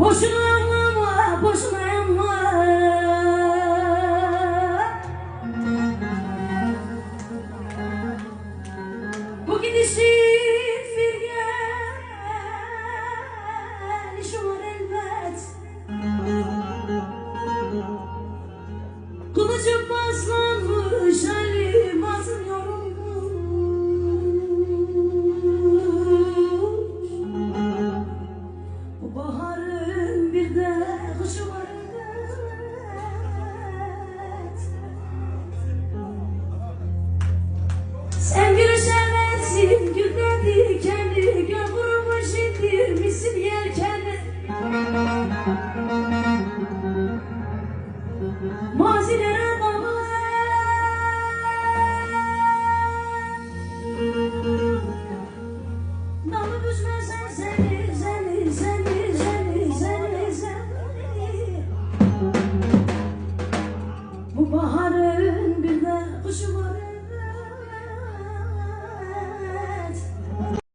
Boşuna ağlama, boşuna yanma Bu gidişin firgelişi var elbet. Kılıcım paslanmış elim Sen gülüşemezsin gülmedi kendi Gül kurumuş indirmişsin yelkenli Mazilere bağlı Dalı düşmesen seni, seni, seni, seni, seni, seni. Bu baharın bir de kışı var